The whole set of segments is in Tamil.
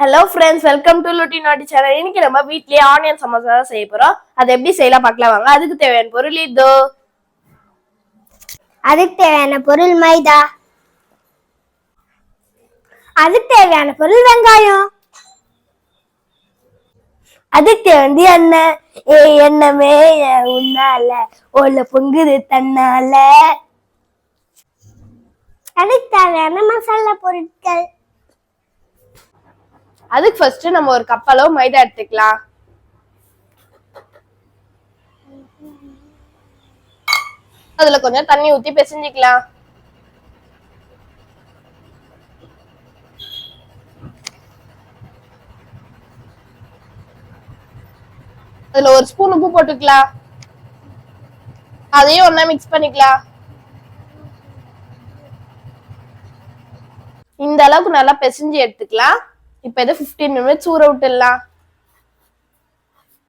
ஹலோ ஃப்ரெண்ட்ஸ் வெல்கம் டு லுட்டி நாட்டி சேனல் இன்னைக்கு நம்ம வீட்லயே ஆனியன் சமோசா தான் செய்ய போறோம். அது எப்படி செய்யலாம் பார்க்கலாம் வாங்க. அதுக்கு தேவையான பொருள் இதோ. அதுக்கு தேவையான பொருள் மைதா. அதுக்கு தேவையான பொருள் வெங்காயம். அதுக்கு தேவையானது எண்ணெய். ஏ எண்ணமே என் உன்னால ஓல பொங்குது தன்னால. அதுக்கு தேவையான மசாலா பொருட்கள். அதுக்கு ஃபர்ஸ்ட் நம்ம ஒரு கப் அளவு மைதா எடுத்துக்கலாம். அதுல கொஞ்சம் தண்ணி ஊத்தி பிசைஞ்சிக்கலாம். அதுல ஒரு ஸ்பூன் உப்பு போட்டுக்கலாம். அதையும் ஒண்ணா மிக்ஸ் பண்ணிக்கலாம். இந்த அளவுக்கு நல்லா பிசைஞ்சு எடுத்துக்கலாம். இப்ப இதை 15 மினிட்ஸ் ஊற விட்டுடலாம்.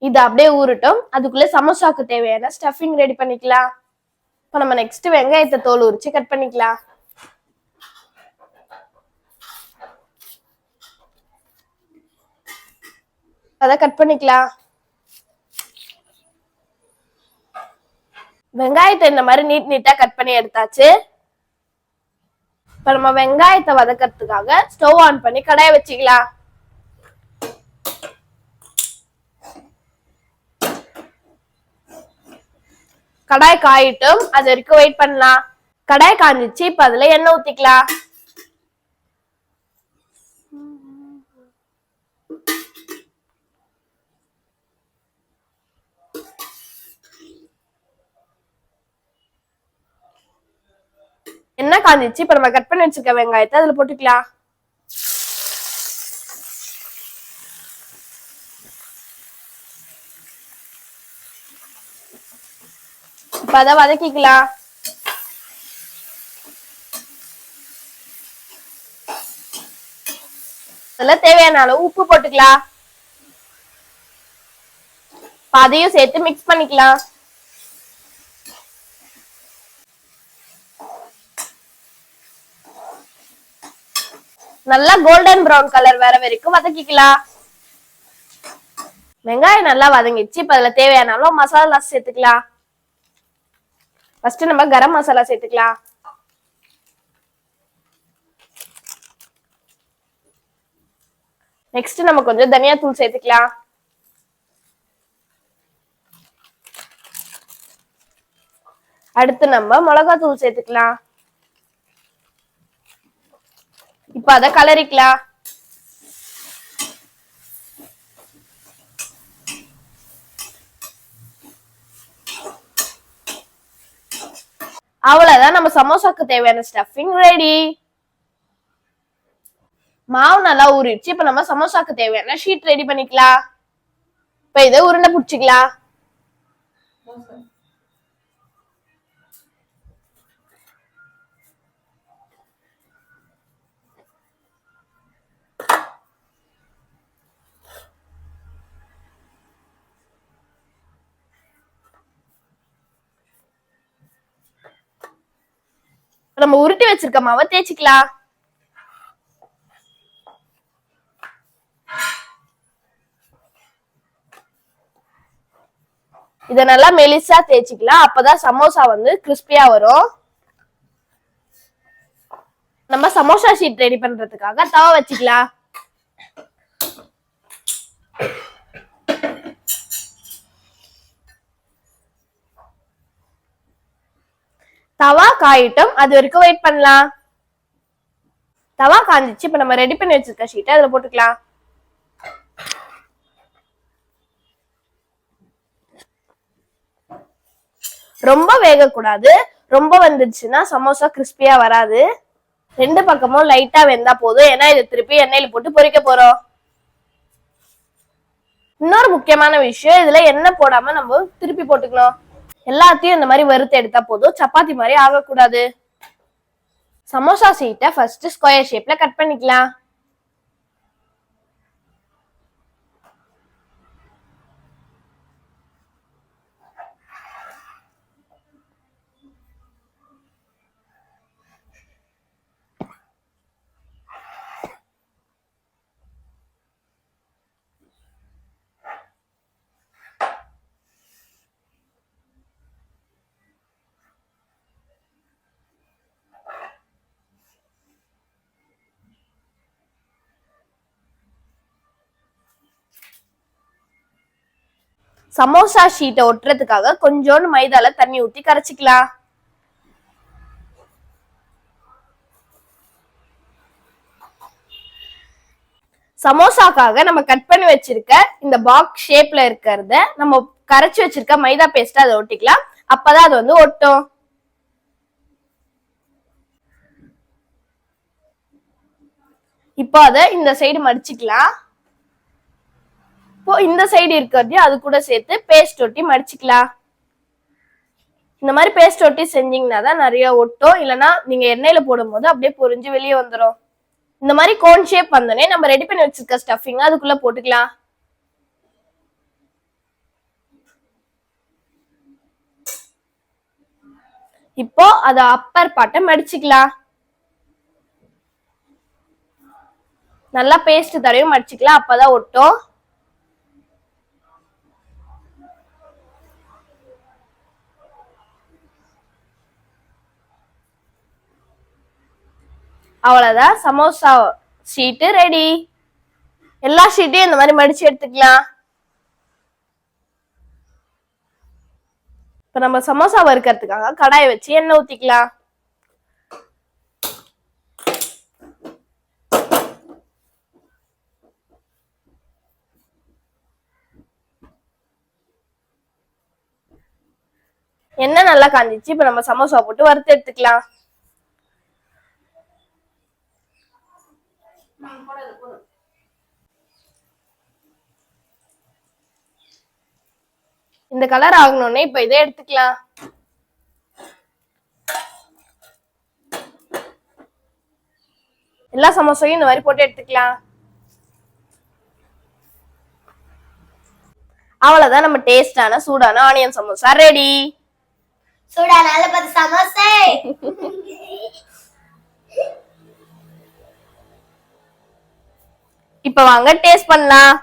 இது அப்படியே ஊறட்டும். அதுக்குள்ள சமோசாக்கு தேவையான ஸ்டஃபிங் ரெடி பண்ணிக்கலாம். இப்போ நம்ம நெக்ஸ்ட் வெங்காயத்தை தோல் உரிச்சு கட் பண்ணிக்கலாம். அதை கட் பண்ணிக்கலாம். வெங்காயத்தை இந்த மாதிரி நீட் நீட்டா கட் பண்ணி எடுத்தாச்சு. இப்ப நம்ம வெங்காயத்தை வதக்கறதுக்காக ஸ்டவ் ஆன் பண்ணி கடாயை வச்சுக்கலாம். கடாய் காயிட்டும் அது வரைக்கும் வெயிட் பண்ணலாம். கடாய் காஞ்சிச்சு இப்ப அதுல எண்ணெய் ஊத்திக்கலாம். எண்ணெய் காஞ்சிச்சு இப்ப நம்ம கட் பண்ணி வச்சிருக்க வெங்காயத்தை அதுல போட்டுக்கலாம். இப்ப அதை வதக்கிக்கலாம். அதுல தேவையான அளவு உப்பு போட்டுக்கலாம். அதையும் சேர்த்து மிக்ஸ் பண்ணிக்கலாம். நல்லா கோல்டன் பிரவுன் கலர் வர வரைக்கும் வதக்கிக்கலாம் வெங்காயம் நல்லா வதங்கிச்சு இப்ப அதுல தேவையான அளவு மசாலா சேர்த்துக்கலாம் ஃபர்ஸ்ட் நம்ம கரம் மசாலா சேர்த்துக்கலாம் நெக்ஸ்ட் நம்ம கொஞ்சம் தனியா தூள் சேர்த்துக்கலாம் அடுத்து நம்ம மிளகாய் தூள் சேர்த்துக்கலாம் இப்ப அத கலரிக்கலாம். அவ்வளவுதான் நம்ம சமோசாக்கு தேவையான ஸ்டஃபிங் ரெடி மாவு நல்லா ஊறிடுச்சு. இப்ப நம்ம சமோசாக்கு தேவையான ஷீட் ரெடி பண்ணிக்கலாம். இப்ப இதை உருண்டை பிடிச்சிக்கலாம். இப்ப நம்ம உருட்டி வச்சிருக்க மாவை தேய்ச்சிக்கலாம். இத நல்லா மெலிசா தேய்ச்சிக்கலாம். அப்பதான் சமோசா வந்து கிறிஸ்பியா வரும். நம்ம சமோசா ஷீட் ரெடி பண்றதுக்காக தவ வச்சுக்கலாம். தவா காயிட்டும் அது வரைக்கும் வெயிட் பண்ணலாம். தவா காஞ்சிச்சு இப்ப நம்ம ரெடி பண்ணி வச்சிருக்க ஷீட்டை அதுல போட்டுக்கலாம். ரொம்ப வேகக்கூடாது. ரொம்ப வந்துடுச்சுன்னா சமோசா கிறிஸ்பியா வராது. ரெண்டு பக்கமும் லைட்டா வெந்தா போதும். ஏன்னா இதை திருப்பி எண்ணெயில போட்டு பொரிக்க போறோம். இன்னொரு முக்கியமான விஷயம் இதுல எண்ணெய் போடாம நம்ம திருப்பி போட்டுக்கணும். எல்லாத்தையும் இந்த மாதிரி வறுத்து எடுத்தா போதும். சப்பாத்தி மாதிரி ஆகக்கூடாது. சமோசா சீட்டை ஃபர்ஸ்ட் ஸ்கொயர் ஷேப்ல கட் பண்ணிக்கலாம். சமோசா ஷீட்டை ஒட்டுறதுக்காக கொஞ்சோண்டு மைதால தண்ணி ஊத்தி கரைச்சிக்கலாம். சமோசாக்காக நம்ம கட் பண்ணி வச்சிருக்க இந்த பாக்ஸ் ஷேப்ல இருக்கிறத நம்ம கரைச்சி வச்சிருக்க மைதா பேஸ்ட் அதை ஒட்டிக்கலாம். அப்பதான் அது வந்து ஒட்டும். இப்போ அதை இந்த சைடு மடிச்சுக்கலாம். இப்போ இந்த சைடு இருக்கிறதையும் அது கூட சேர்த்து பேஸ்ட் ஒட்டி மடிச்சுக்கலாம். இந்த மாதிரி பேஸ்ட் ஒட்டி செஞ்சீங்கன்னா தான் நிறைய ஒட்டும். இல்லைன்னா நீங்க எண்ணெயில போடும்போது அப்படியே பொரிஞ்சு வெளியே வந்துடும் இந்த மாதிரி கோன் ஷேப் வந்தோடனே நம்ம ரெடி பண்ணி வச்சிருக்க ஸ்டஃபிங் அதுக்குள்ள போட்டுக்கலாம். இப்போ அத அப்பர் பாட்டை மடிச்சுக்கலாம். நல்லா பேஸ்ட் தடவையும் மடிச்சுக்கலாம். அப்பதான் ஒட்டும். அவ்வளவுதான். சமோசா ஷீட்டு ரெடி எல்லா ஷீட்டையும் இந்த மாதிரி மடிச்சு எடுத்துக்கலாம். இப்ப நம்ம சமோசா வறுக்கிறதுக்காக கடாயை வச்சு எண்ணெய் ஊத்திக்கலாம். எண்ணெய் நல்லா காஞ்சிச்சு. இப்ப நம்ம சமோசா போட்டு வறுத்து எடுத்துக்கலாம். இந்த கலர் ஆகணும்னே இப்ப இதை எடுத்துக்கலாம். எல்லா சமோசாவையும் இந்த மாதிரி போட்டு எடுத்துக்கலாம். அவ்வளவுதான் நம்ம டேஸ்டான சூடான ஆனியன் சமோசா. ரெடி சூடா நல்ல பத்து சமோசை. இப்ப வாங்க டேஸ்ட் பண்ணலாம்.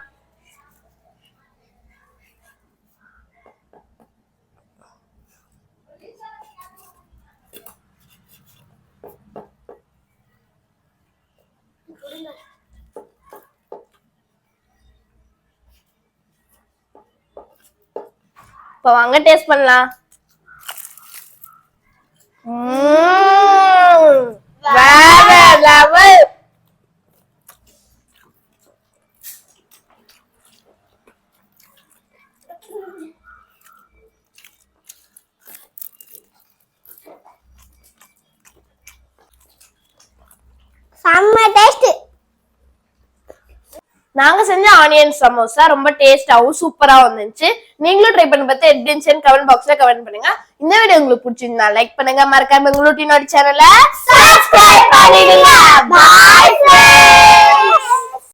இப்ப வாங்க டேஸ்ட் பண்ணலாம். நாங்க செஞ்ச ஆனியன் சமோசா ரொம்ப டேஸ்டாவும் சூப்பரா வந்துச்சு நீங்களும் ட்ரை பண்ணி பார்த்து எப்படி இருந்துச்சுன்னு கமெண்ட் பாக்ஸ்ல கமெண்ட் பண்ணுங்க. இந்த வீடியோ உங்களுக்கு பிடிச்சிருந்தா லைக் பண்ணுங்க. மறக்காம எங்களோட சேனலை சப்ஸ்கிரைப் பண்ணிடுங்க. பாய்